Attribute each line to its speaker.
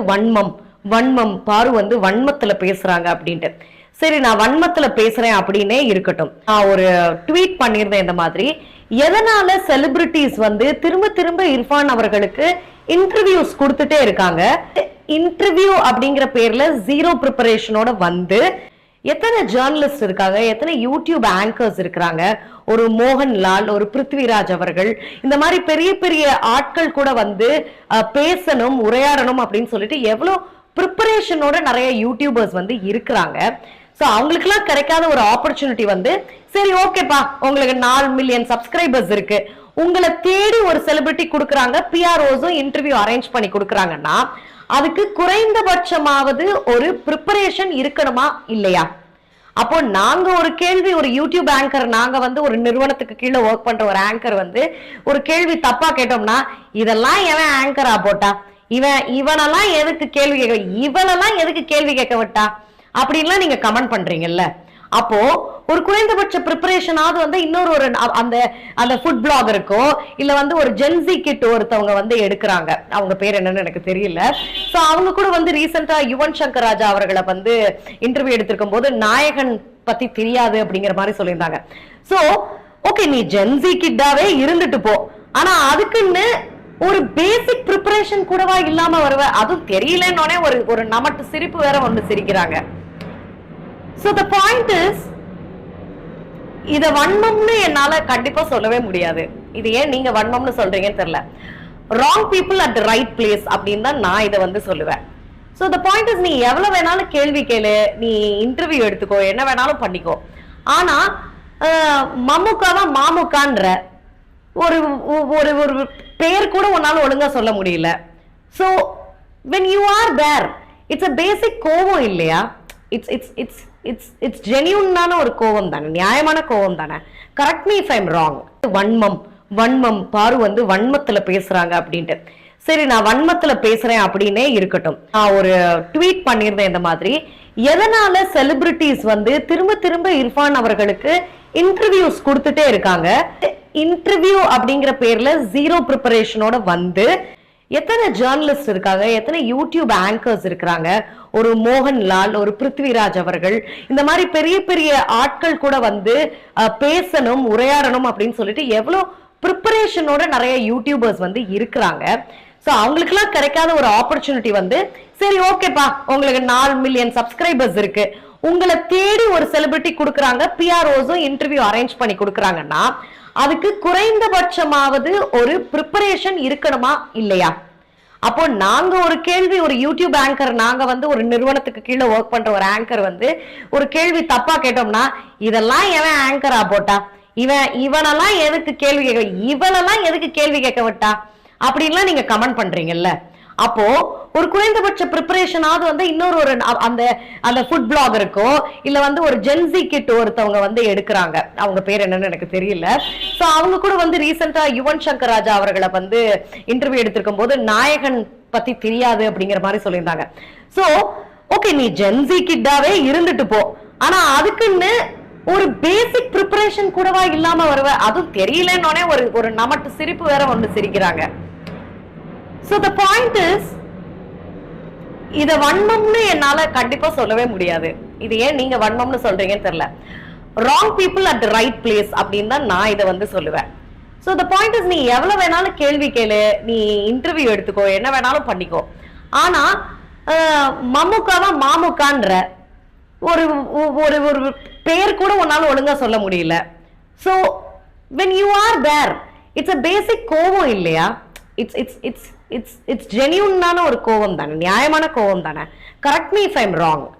Speaker 1: வன்மம் வன்மம் பாரு வந்து வன்மத்துல பேசுறாங்க அப்படின்ட்டு. சரி நான் வன்மத்துல பேசுறேன் அப்படின்னே இருக்கட்டும். நான் ஒரு ட்வீட் பண்ணியிருந்தேன் இந்த மாதிரி. எதனால செலிபிரிட்டிஸ் வந்து திரும்ப திரும்ப இர்ஃபான் அவர்களுக்கு இன்டர்வியூஸ் கொடுத்துட்டே இருக்காங்க? இன்டர்வியூ அப்படிங்கிற பேர்ல ஜீரோ ப்ரிப்பரேஷனோட வந்து எத்தனை ஜேர்னலிஸ்ட் இருக்காங்க? எத்தனை யூடியூப் ஆங்கர்ஸ் இருக்கிறாங்க? ஒரு மோகன்லால் ஒரு பிருத்விராஜ் அவர்கள் இந்த மாதிரி பெரிய பெரிய ஆட்கள் கூட வந்து அஹ், பேசணும் உரையாடணும் அப்படின்னு சொல்லிட்டு எவ்வளவு ப்ரிப்பரேஷனோட நிறைய யூடியூபர்ஸ் வந்து இருக்கிறாங்க. ஸோ அவங்களுக்குலாம் கிடைக்காத ஒரு ஆப்பர்ச்சுனிட்டி வந்து சரி ஓகேப்பா உங்களுக்கு நாலு மில்லியன் சப்ஸ்கிரைபர்ஸ் இருக்கு. உங்களை தேடி ஒரு செலிபிரிட்டி கொடுக்குறாங்க பிஆர்ஓஸும் இன்டர்வியூ அரேஞ்ச் பண்ணி கொடுக்குறாங்கன்னா அதுக்கு குறைந்தபட்சமாவது ஒரு ப்ரிப்பரேஷன் இருக்கணுமா இல்லையா? அப்போ நாங்க ஒரு கேள்வி ஒரு யூடியூப் ஆங்கர் நாங்க வந்து ஒரு நிறுவனத்துக்கு கீழே ஒர்க் பண்ற ஒரு ஆங்கர் வந்து ஒரு கேள்வி தப்பா கேட்டோம்னா இதெல்லாம் எவன் ஆங்கரா போட்டா? இவன் இவனெல்லாம் எதுக்கு கேள்வி கேட்க இவனெல்லாம் எதுக்கு கேள்வி கேட்க விட்டா? அப்படின்லாம் நீங்க கமெண்ட் பண்றீங்கல்ல. அப்போ ஒரு குறைந்தபட்ச ப்ரிப்பரேஷனாவது வந்து இன்னொரு ஒரு அந்த அந்த ஃபுட் பிளாகருக்கோ இல்ல வந்து ஒரு ஜென்சி கிட் ஒருத்தவங்க வந்து எடுக்கிறாங்க. அவங்க பேர் என்னன்னு எனக்கு தெரியல. சோ அவங்க கூட வந்து ரீசெண்டா யுவன் சங்கர் ராஜா அவர்களை வந்து இன்டர்வியூ எடுத்திருக்கும் போது நாயகன் பத்தி தெரியாது அப்படிங்கிற மாதிரி சொல்லியிருந்தாங்க. சோ ஓகே நீ ஜென்சி கிட்டாவே இருந்துட்டு போ. ஆனா அதுக்குன்னு ஒரு பேசிக் ப்ரிப்பரேஷன் கூடவா இல்லாம வருவ? அதுவும் தெரியலன்னொடனே ஒரு ஒரு நமட்டு சிரிப்பு வேற ஒன்று சிரிக்கிறாங்க. ஸோ த பாயிண்ட் இஸ் இத வன்மம்னு என்னால கண்டிப்பா சொல்லவே முடியாது. இது ஏன் நீங்க வன்மம்னு சொல்றீங்கன்னு தெரியல. Wrong people at right place அப்படின்னு தான் நான் இதை வந்து சொல்லுவேன். ஸோ த பாயிண்ட் இஸ் நீ எவ்வளவு வேணாலும் கேள்வி கேளு நீ இன்டர்வியூ எடுத்துக்கோ என்ன வேணாலும் பண்ணிக்கோ. ஆனா அஹ், தான் மாமுக்கான்ற ஒரு ஒரு ஒரு பேர் கூட உன்னால ஒழுங்கா சொல்ல முடியல. So when you are there it's a basic கோவம் இல்லையா? It's it's it's it's it's ஜெனியூனான ஒரு கோவம் தானே நியாயமான கோவம் தானே correct me if I'm wrong வன்மம் வன்மம் பாரு வந்து வன்மத்துல பேசுறாங்க அப்படின்ட்டு. சரி நான் வன்மத்துல பேசுகிறேன் அப்படின்னே இருக்கட்டும். நான் ஒரு ட்வீட் பண்ணியிருந்தேன் இந்த மாதிரி. எதனால செலிபிரிட்டிஸ் வந்து திரும்ப திரும்ப இர்ஃபான் அவர்களுக்கு இன்டர்வியூஸ் கொடுத்துட்டே இருக்காங்க? இன்டர்வியூ அப்படிங்கிற பேர்ல ஜீரோ ப்ரிப்பரேஷனோட வந்து எத்தனை ஜேர்னலிஸ்ட் இருக்காங்க? எத்தனை யூடியூப் ஆங்கர்ஸ் இருக்கிறாங்க? ஒரு மோகன்லால் ஒரு பிருத்விராஜ் அவர்கள். இந்த மாதிரி பெரிய பெரிய ஆட்கள் கூட வந்து பேசணும் உரையாடணும் அப்படின்னு சொல்லிட்டு எவ்வளோ ப்ரிப்பரேஷனோட நிறைய யூடியூபர்ஸ் வந்து இருக்கிறாங்க. ஸோ அவங்களுக்குலாம் கிடைக்காத ஒரு ஆப்பர்ச்சுனிட்டி வந்து சரி ஓகேப்பா உங்களுக்கு நாலு மில்லியன் சப்ஸ்கிரைபர்ஸ் இருக்கு. உங்களை தேடி ஒரு செலிபிரிட்டி கொடுக்குறாங்க பிஆர்ஓஸும் இன்டர்வியூ அரேஞ்ச் பண்ணி கொடுக்குறாங்கன்னா அதுக்கு குறைந்தபட்சமாவது ஒரு ப்ரிப்பரேஷன் இருக்கணுமா? இல்லையா? அப்போ நாங்க ஒரு கேள்வி ஒரு யூடியூப் ஆங்கர் நாங்க வந்து ஒரு நிறுவனத்துக்கு கீழே ஒர்க் பண்ற ஒரு ஆங்கர் வந்து ஒரு கேள்வி தப்பா கேட்டோம்னா இதெல்லாம் எவன் ஆங்கரா போட்டா? இவன் இவனெல்லாம் எதுக்கு கேள்வி கேட்க இவனெல்லாம் எதுக்கு கேள்வி கேட்க விட்டா? அப்படின்லாம் நீங்க கமெண்ட் பண்றீங்கல்ல. அப்போ ஒரு குறைந்தபட்ச ப்ரிப்பரேஷனாவது வந்து இன்னொரு ஒரு அந்த அந்த ஃபுட் பிளாகருக்கோ இல்ல வந்து ஒரு ஜென்சி கிட் ஒருத்தவங்க வந்து எடுக்கிறாங்க. அவங்க பேர் என்னன்னு எனக்கு தெரியல. சோ அவங்க கூட வந்து ரீசெண்டா யுவன் சங்கர் ராஜா அவர்களை வந்து இன்டர்வியூ எடுத்திருக்கும் போது நாயகன் பத்தி தெரியாது அப்படிங்கிற மாதிரி சொல்லியிருந்தாங்க. சோ ஓகே நீ ஜென்சி கிட்டாவே இருந்துட்டு போ. ஆனா அதுக்குன்னு ஒரு பேசிக் ப்ரிப்பரேஷன் கூடவா இல்லாம வருவ? அதுவும் தெரியலன்னொடனே ஒரு ஒரு நமட்டு சிரிப்பு வேற ஒண்ணு சிரிக்கிறாங்க. ஸோ த பாயிண்ட் இஸ் இதை வன்மம்னு என்னால் கண்டிப்பாக சொல்லவே முடியாது. இது ஏன் நீங்கள் வன்மம்னு சொல்கிறீங்கன்னு தெரில wrong people at right place அப்படின்னு தான் நான் இதை வந்து சொல்லுவேன். ஸோ த பாயிண்ட் இஸ் நீ எவ்வளோ வேணாலும் கேள்வி கேளு நீ இன்டர்வியூ எடுத்துக்கோ என்ன வேணாலும் பண்ணிக்கோ. ஆனால் அஹ், மாமுக்கான்ற ஒரு ஒரு ஒரு பேர் கூட உன்னால் ஒழுங்காக சொல்ல முடியல. So when you are there it's a basic கோவம் இல்லையா? It's it's it's it's it's ஜென்யூனான ஒரு கோவம் தானே? நியாயமான கோவம் தானே? Correct me if I'm wrong